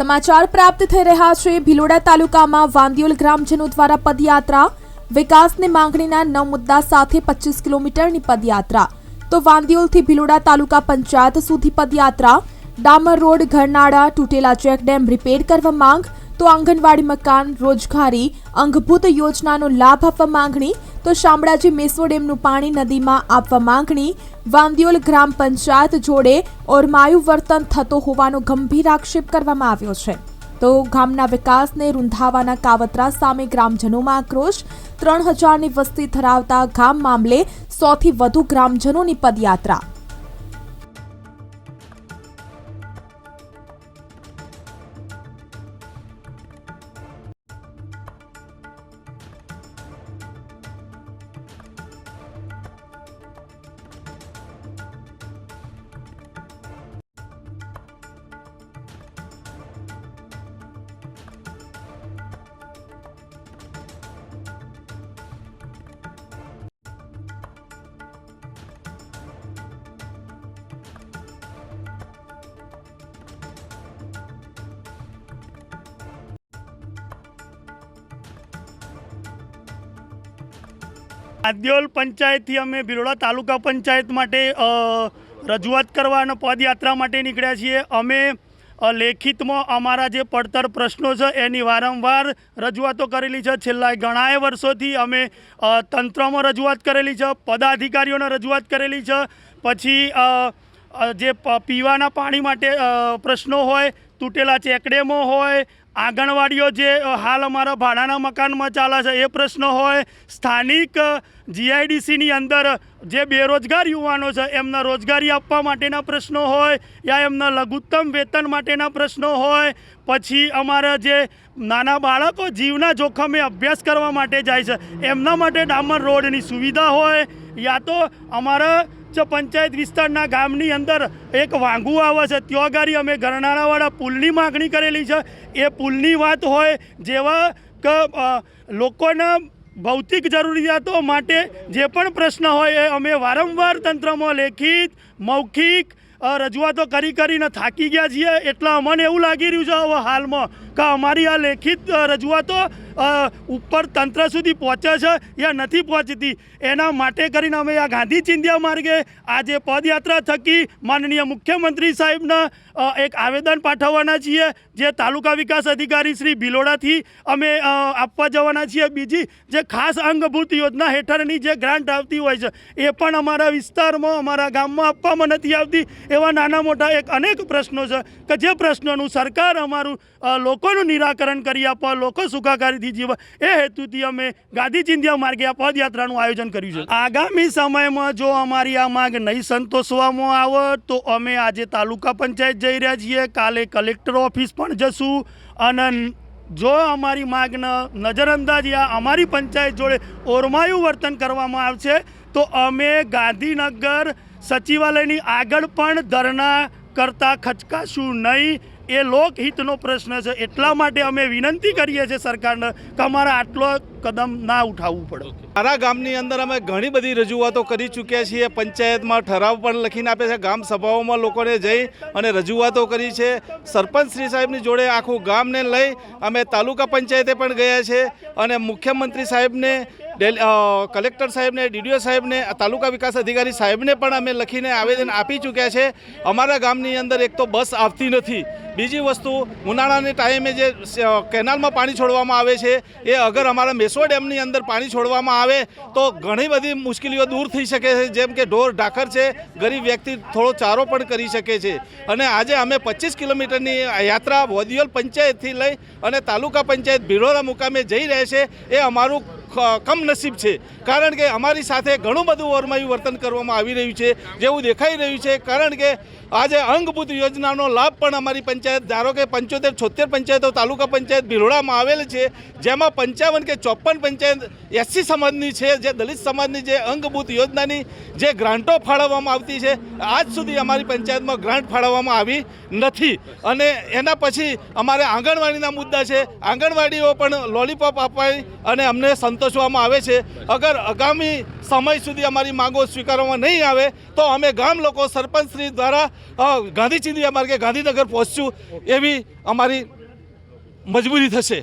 સમાચાર પ્રાપ્ત થઈ રહ્યા છે. ભિલોડા તાલુકામાં વાંદિયોલ ગ્રામજનો દ્વારા પદયાત્રા, વિકાસની માંગણીના નવ મુદ્દા સાથે પચીસ કિલોમીટરની પદયાત્રા. તો વાંદિયોલથી ભિલોડા તાલુકા પંચાયત સુધી પદયાત્રા. ડામર રોડ, ઘરનાળા, તૂટેલા ચેકડેમ રિપેર કરવા માંગ. તો આંગણવાડી મકાન રોજગારી, અંગભૂત યોજનાનો લાભ આપવા માંગણી. તો શામળાજી મેસો ડેમનું પાણી નદીમાં આપવા માંગણી. વાંદિયોલ ગ્રામ પંચાયત જોડે ઓરમાયુ વર્તન થતો હોવાનો ગંભીર આક્ષેપ કરવામાં આવ્યો છે. તો ગામના વિકાસને રૂંધાવાના કાવતરા સામે ગ્રામજનોમાં આક્રોશ. ત્રણ હજારની વસ્તી ધરાવતા ગામ મામલે સોથી વધુ ગ્રામજનોની પદયાત્રા. આદ્યોલ પંચાયતથી અમે ભિલોડા તાલુકા પંચાયત માટે રજૂઆત કરવા અને પદયાત્રા માટે નીકળ્યા છીએ. અમે લેખિતમાં અમારા જે પડતર પ્રશ્નો છે એની વારંવાર રજૂઆતો કરેલી છે. છેલ્લા ઘણાએ વર્ષોથી અમે તંત્રમાં રજૂઆત કરેલી છે, પદાધિકારીઓને રજૂઆત કરેલી છે. પછી જે પીવાના પાણી માટે પ્રશ્નો હોય તૂટેલા ચેકડેમો હોય, આંગણવાડીઓ જે હાલ અમારા ભાડાના મકાનમાં ચાલે છે, એ પ્રશ્ન હોય, સ્થાનિક જીઆઈડીસીની અંદર જે બેરોજગાર યુવાનો છે, એમના રોજગારી આપવા માટેના પ્રશ્નો હોય યા એમના લઘુત્તમ વેતન માટેના પ્રશ્નો હોય, પછી અમારા જે નાના બાળકો જીવના જોખમે અભ્યાસ કરવા માટે જાય છે, એમના માટે ડામર રોડની સુવિધા હોય, યા તો અમારા પંચાયત વિસ્તારના ગામની અંદર એક વાંગુ આવે છે. ત્યાં ગાડી અમે ગરનાળાવાળા પુલની માગણી કરેલી છે. એ પુલની વાત હોય જેવા કે લોકોના ભૌતિક જરૂરિયાતો માટે જે પણ પ્રશ્ન હોય એ અમે વારંવાર તંત્રમાં લેખિત, મૌખિક રજૂઆતો કરી કરીને થાકી ગયા છીએ. એટલા અમને એવું લાગી રહ્યું છે, હવે હાલમાં કે અમારી આ લેખિત રજૂઆતો ઉપર તંત્ર સુધી પહોંચે છે, યા નથી પહોંચતી? એના માટે કરીને અમે આ ગાંધી ચિંધ્યા માર્ગે આજે પદયાત્રા થકી માનનીય મુખ્યમંત્રી સાહેબના એક આવેદન પાઠવવાના છીએ, જે તાલુકા વિકાસ અધિકારી શ્રી ભિલોડાથી અમે આપવા જવાના છીએ. બીજી જે ખાસ અંગભૂત યોજના હેઠળની જે ગ્રાન્ટ આવતી હોય છે, એ પણ અમારા વિસ્તારમાં, અમારા ગામમાં આપવામાં નથી આવતી, એવા નાના મોટા એક અનેક પ્રશ્નો છે, કે જે પ્રશ્નોનું સરકાર અમારું લોકોનું નિરાકરણ કરી આપવા, લોકો સુખાકારીથી જીવ એ હેતુથી અમે ગાંધી ચિંધ્યા માર્ગે આ પદયાત્રાનું આયોજન કર્યું છે. આગામી સમયમાં જો અમારી આ માંગ નહીં સંતોષવામાં આવે, તો અમે આજે તાલુકા પંચાયત જઈ રહ્યા છીએ. કાલે કલેક્ટર ઓફિસ પણ જશું. અને જો અમારી માંગને નજરઅંદાજ યા અમારી પંચાયત જોડે ઓરમાયું વર્તન કરવામાં આવશે, તો અમે ગાંધીનગર સચિવાલયની આગળ પણ ધરણા કરતા ખચકાશું નહીં. એ લોકહિતનો પ્રશ્ન છે. એટલા માટે અમે વિનંતી કરીએ છીએ સરકારને કે અમારે આટલો કદમ ના ઉઠાવવું પડે. મારા ગામની અંદર અમે ઘણી બધી રજૂઆતો કરી ચૂક્યા છીએ. પંચાયતમાં ઠરાવ પણ લખીને આપે છે. ગામ સભાઓમાં લોકોને જઈ અને રજૂઆતો કરી છે. સરપંચ શ્રી સાહેબની જોડે આખું ગામને લઈ અમે તાલુકા પંચાયતે પણ ગયા છે અને મુખ્યમંત્રી સાહેબને કલેક્ટર સાહેબને, ડીડીઓ સાહેબને તાલુકા વિકાસ અધિકારી સાહેબને પણ અમે લખીને આવેદન આપી ચૂક્યા છે. અમારા ગામની અંદર એક તો બસ આવતી નથી. બીજી વસ્તુ, ઉનાળાની ટાઈમે જે કેનાલમાં પાણી છોડવામાં આવે છે, એ અગર અમારા મેસો ડેમની અંદર પાણી છોડવામાં આવે, તો ઘણી બધી મુશ્કેલીઓ દૂર થઈ શકે છે. જેમ કે ઢોર ઢાખર છે, ગરીબ વ્યક્તિ થોડો ચારો પણ કરી શકે છે. અને આજે અમે પચીસ કિલોમીટરની યાત્રા વોદિયોલ પંચાયતથી લઈ અને તાલુકા પંચાયત ભિલોરા મુકામે જઈ રહે છે. એ અમારું કમનસીબ છે. કારણ કે અમારી સાથે ઘણું બધું ઓરમાયું વર્તન કરવામાં આવી રહ્યું છે, જેવું દેખાઈ રહ્યું છે. કારણ કે આજે અંગભૂત યોજનાનો લાભ પણ અમારી પંચાયત, ધારો કે પંચોતેર, છોતેર પંચાયતો, તાલુકા પંચાયત ભીરોડામાં આવેલ છે, જેમાં પંચાવન કે ચોપન પંચાયત એસસી સમાજની છે, જે દલિત સમાજની જે અંગભૂત યોજનાની જે ગ્રાન્ટો ફાળવવામાં આવતી છે, આજ સુધી અમારી પંચાયતમાં ગ્રાન્ટ ફાળવવામાં આવી નથી. અને એના પછી અમારે આંગણવાડીના મુદ્દા છે. આંગણવાડીઓ પણ લોલીપોપ અપાઈ અને અમને સંતોષ સંતોષવામાં આવે છે. અગર આગામી સમય સુધી અમારી માંગો સ્વીકારવામાં નહીં આવે, તો અમે ગામ લોકો સરપંચ શ્રી દ્વારા ગાંધી ચિંધિયા માર્ગે ગાંધીનગર પહોંચશું એવી અમારી મજબૂરી થશે.